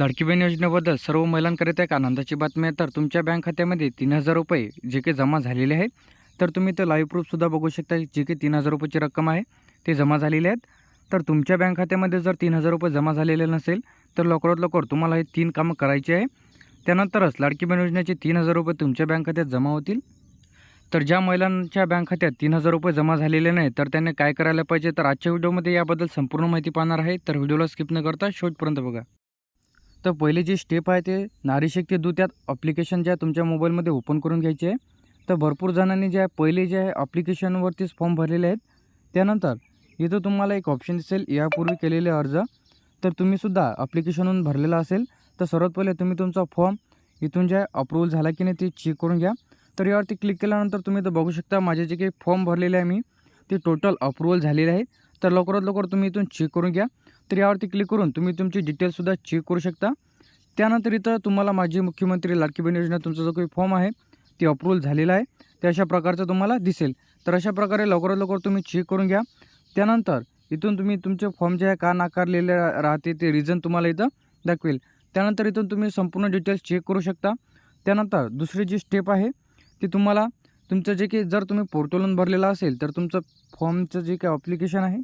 लाडकी बहीण योजनेबद्दल सर्व महिलांकरिता एक आनंदाची बातमी आहे. तर तुमच्या बँक खात्यामध्ये तीन हजार रुपये जे काही जमा झालेले आहेत. तर तुम्ही ते लाईव्ह प्रूफसुद्धा बघू शकता जे काही तीन हजार रुपयाची रक्कम आहे ते जमा झालेले आहेत. तर तुमच्या बँक खात्यामध्ये जर तीन हजार रुपये जमा झालेले नसेल तर लवकरात लवकर तुम्हाला हे तीन कामं करायची आहे. त्यानंतरच लाडकी बहीण योजनेचे तीन हजार रुपये तुमच्या बँक खात्यात जमा होतील. तर ज्या महिलांच्या बँक खात्यात तीन हजार रुपये जमा झालेले नाही तर त्यांनी काय करायला पाहिजे? तर आजच्या व्हिडिओमध्ये याबद्दल संपूर्ण माहिती पाहणार आहे. तर व्हिडिओला स्किप न करता शेवटपर्यंत बघा. तर पहिले जी स्टेप आहे ते नारीशक्ती दूत यात अप्लिकेशन जे आहे तुमच्या मोबाईलमध्ये ओपन करून घ्यायचे आहे. तर भरपूर जणांनी जे आहे पहिले जे आहे अप्लिकेशनवरतीच फॉर्म भरलेले आहेत. त्यानंतर इथं तुम्हाला एक ऑप्शन दिसेल यापूर्वी केलेले अर्ज. तर तुम्हीसुद्धा अप्लिकेशनहून भरलेला असेल तर सर्वात पहिले तुम्ही तुमचा फॉर्म इथून जे आहे अप्रूव्हल झाला की नाही ते चेक करून घ्या. तर यावरती क्लिक केल्यानंतर तुम्ही तर बघू शकता माझे जे काही फॉर्म भरलेले आहे मी ते टोटल अप्रूव्हल झालेले आहे तर लवकरात लवकर तुम्ही इथून चेक करून घ्या. तर यावरती क्लिक करून तुम्ही तुमची डिटेल्ससुद्धा चेक करू शकता. त्यानंतर इथं तुम्हाला माजी मुख्यमंत्री लाडकी बहीण योजना तुमचा जो काही फॉर्म आहे ते अप्रूव्हल झालेला आहे. ते अशा प्रकारचं तुम्हाला दिसेल. तर अशा प्रकारे लवकरात लवकर तुम्ही चेक करून घ्या. त्यानंतर इथून तुम्ही तुमचे फॉर्म जे आहे का नाकारलेले राहते ते रिझन तुम्हाला इथं दाखवेल. त्यानंतर इथून तुम्ही संपूर्ण डिटेल्स चेक करू शकता. त्यानंतर दुसरी जी स्टेप आहे ती तुम्हाला तुमचं जे की जर तुम्ही पोर्टलवरून भरलेलं असेल तर तुमचं फॉर्मचं जे काही अप्लिकेशन आहे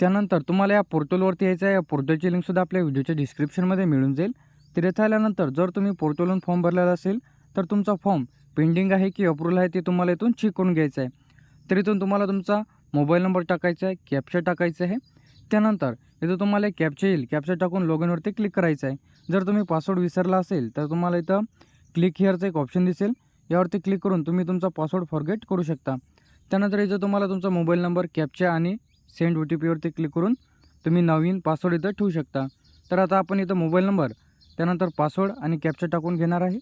त्यानंतर तुम्हाला या पोर्टलवरती यायचं आहे. या पोर्टलची लिंकसुद्धा आपल्या व्हिडिओच्या डिस्क्रिप्शनमध्ये मिळून जाईल. तर येथे आल्यानंतर जर तुम्ही पोर्टलवरून फॉर्म भरलेला असेल तर तुमचा फॉर्म पेंडिंग आहे की अप्रूव्हल आहे ते तुम्हाला इथून चेक करून घ्यायचं आहे. तर इथून तुम्हाला तुमचा मोबाईल नंबर टाकायचा आहे कॅप्चर टाकायचं आहे. त्यानंतर इथं तुम्हाला एक कॅप्चर येईल. कॅप्चर टाकून लॉग इनवरती क्लिक करायचं आहे. जर तुम्ही पासवर्ड विसरला असेल तर तुम्हाला इथं क्लिक हिअरचं एक ऑप्शन दिसेल. यावरती क्लिक करून तुम्ही तुमचा पासवर्ड फॉरगेट करू शकता. त्यानंतर इथं तुम्हाला तुमचा मोबाईल नंबर कॅप्चा आणि सेंड ओ टी पीवरती क्लिक करून तुम्ही नवीन पासवर्ड इथं ठेवू शकता. तर आता आपण इथं मोबाईल नंबर त्यानंतर पासवर्ड आणि कॅप्चा टाकून घेणार आहे.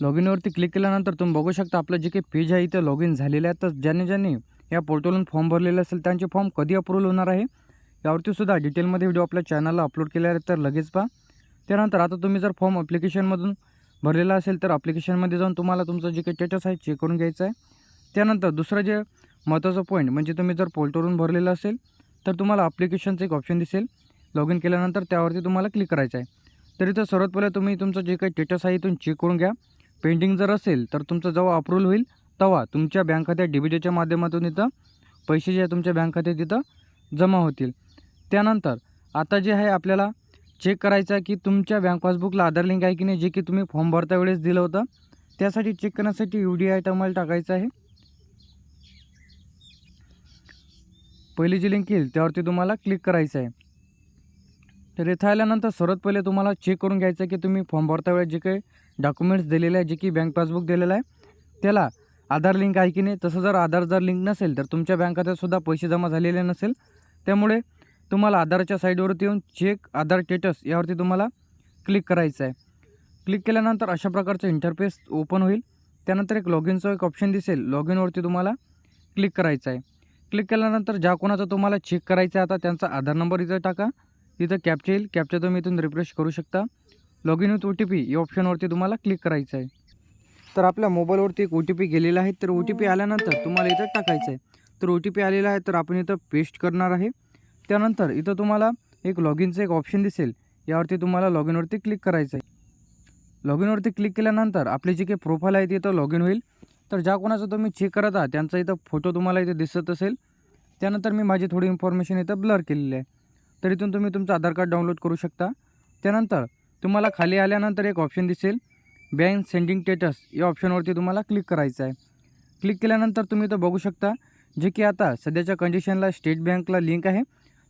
लॉग इनवरती क्लिक केल्यानंतर तुम्ही बघू शकता आपलं जे काही पेज आहे इथं लॉग इन झालेलं आहे. तर ज्याने ज्यांनी या पोर्टलवरून फॉर्म भरलेले असेल त्यांचे फॉर्म कधी अप्रूव्हल होणार आहे यावरती सुद्धा डिटेलमध्ये व्हिडिओ आपल्या चॅनलला अपलोड केला आहे तर लगेच पहा. त्यानंतर आता तुम्ही जर फॉर्म अप्लिकेशनमधून भरलेला असेल तर अप्लिकेशनमध्ये जाऊन तुम्हाला तुमचं जे काही स्टेटस आहे चेक करून घ्यायचं आहे. त्यानंतर दुसरं जे महत्त्वाचं पॉईंट म्हणजे तुम्ही जर पोर्टवरून भरलेलं असेल तर तुम्हाला अप्लिकेशनचं एक ऑप्शन दिसेल. लॉग इन केल्यानंतर त्यावरती तुम्हाला क्लिक करायचं आहे. तर इथं सर्वात पहिले तुम्ही तुमचं जे काही स्टेटस आहे इथून चेक करून घ्या. पेंडिंग जर असेल तर तुमचं जेव्हा अप्रूव्हल होईल तेव्हा तुमच्या बँक खात्यात डी माध्यमातून इथं पैसे जे आहे तुमच्या बँक खात्यात इथं जमा होतील. त्यानंतर आता जे आहे आपल्याला चेक करायचं आहे की तुमच्या बँक पासबुकला आधार लिंक आहे की नाही जे की तुम्ही फॉर्म भरता वेळेस दिलं होतं. त्यासाठी चेक करण्यासाठी यू डी आय तुम्हाला टाकायचं आहे. पहिली जी लिंक येईल त्यावरती तुम्हाला क्लिक करायचं आहे. तर इथं आल्यानंतर सर्वात पहिले तुम्हाला चेक करून घ्यायचं आहे की तुम्ही फॉर्म भरता वेळेस जे काही डॉक्युमेंट्स दिलेले आहे जे की बँक पासबुक दिलेलं आहे त्याला आधार लिंक आहे की नाही. तसं जर आधार जर लिंक नसेल तर तुमच्या बँक खात्यातसुद्धा पैसे जमा झालेले नसेल. त्यामुळे तुम्हाला आधारच्या साईडवरती येऊन चेक आधार स्टेटस यावरती तुम्हाला क्लिक करायचं आहे. क्लिक केल्यानंतर अशा प्रकारचं इंटरफेस ओपन होईल. त्यानंतर एक लॉग इनचं एक ऑप्शन दिसेल. लॉग इनवरती तुम्हाला क्लिक करायचं आहे. क्लिक केल्यानंतर ज्या कोणाचा तुम्हाला चेक करायचा आहे आता त्यांचा आधार नंबर इथं टाका. इथं कॅपचा येईल. कॅपचा तुम्ही इथून रिफ्रेश करू शकता. Log in with O T P या ऑप्शनवरती तुम्हाला क्लिक करायचं आहे. तर आपल्या मोबाईलवरती एक ओ टी पी गेलेला आहे. तर ओ टी पी आल्यानंतर तुम्हाला इथं टाकायचं आहे. तर ओ टी पी आलेला आहे तर आपण इथं पेस्ट करणार आहे. त्यानंतर इथं तुम्हाला एक लॉग इनचं एक ऑप्शन दिसेल. यावरती तुम्हाला लॉग इनवरती क्लिक करायचं आहे लॉग इनवरती क्लिक केल्यानंतर आपली जी काही प्रोफाईल आहे ती इथं लॉग इन होईल. तर ज्या कोणाचं तुम्ही चेक करत आहात त्यांचा इथं फोटो तुम्हाला इथे दिसत असेल. त्यानंतर मी माझी थोडी इन्फॉर्मेशन इथं ब्लर केलेली आहे. तर इथून तुम्ही तुमचं आधार कार्ड डाउनलोड करू शकता. त्यानंतर तुम्हाला खाली आल्यानंतर एक ऑप्शन दिसेल. बँक सेंडिंग स्टेटस या ऑप्शनवरती तुम्हाला क्लिक करायचं आहे. क्लिक केल्यानंतर तुम्ही इथं बघू शकता जे की आता सध्याच्या कंडिशनला स्टेट बँकला लिंक आहे.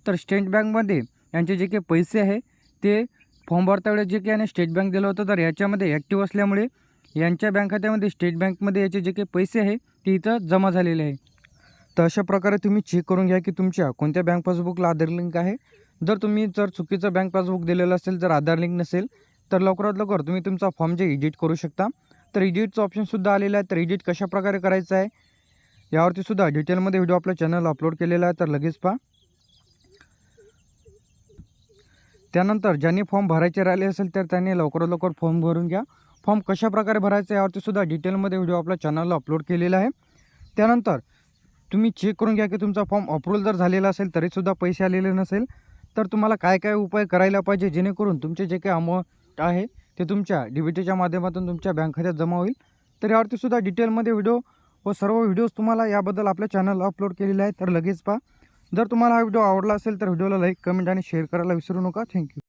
तर स्टेट बँकमध्ये यांचे जे काही पैसे आहे ते फॉर्म भरता वेळेस जे काही याने स्टेट बँक दिलं होतं तर याच्यामध्ये ॲक्टिव्ह असल्यामुळे यांच्या बँक खात्यामध्ये स्टेट बँकमध्ये याचे जे काही पैसे आहे ते इथं जमा झालेले आहे. तर अशा प्रकारे तुम्ही चेक करून घ्या की तुमच्या कोणत्या बँक पासबुकला आधार लिंक आहे. जर तुम्ही जर चुकीचं बँक पासबुक दिलेलं असेल जर आधार लिंक नसेल तर लवकरात लवकर तुम्ही तुमचा फॉर्म जे एडिट करू शकता. तर एडिटचं ऑप्शनसुद्धा आलेलं आहे तर एडिट कशाप्रकारे करायचं आहे यावरतीसुद्धा डिटेलमध्ये व्हिडिओ आपल्या चॅनलला अपलोड केलेला आहे तर लगेच पहा. त्यानंतर ज्यांनी फॉर्म भरायचे राहिले असेल तर त्यांनी लवकरात लवकर फॉर्म भरून घ्या. फॉर्म कशाप्रकारे भरायचं यावरती सुद्धा डिटेलमध्ये व्हिडिओ आपल्या चॅनलला अपलोड केलेला आहे. त्यानंतर तुम्ही चेक करून घ्या की तुमचा फॉर्म अप्रूव्हल जर झालेला असेल तरीसुद्धा पैसे आलेले नसेल तर तुम्हाला काय काय उपाय करायला पाहिजे जेणेकरून तुमचे जे काही अमाऊंट आहे ते तुमच्या डिबिटीच्या माध्यमातून तुमच्या बँक खात्यात जमा होईल. तर यावरतीसुद्धा डिटेलमध्ये व्हिडिओ व सर्व व्हिडिओज तुम्हाला याबद्दल आपल्या चॅनलला अपलोड केलेले आहेत. तर लगेच पहा. जर तुम्हाला हा व्हिडिओ आवडला असेल तर व्हिडिओला लाईक कमेंट आणि शेअर करायला विसरू नका. थँक्यू.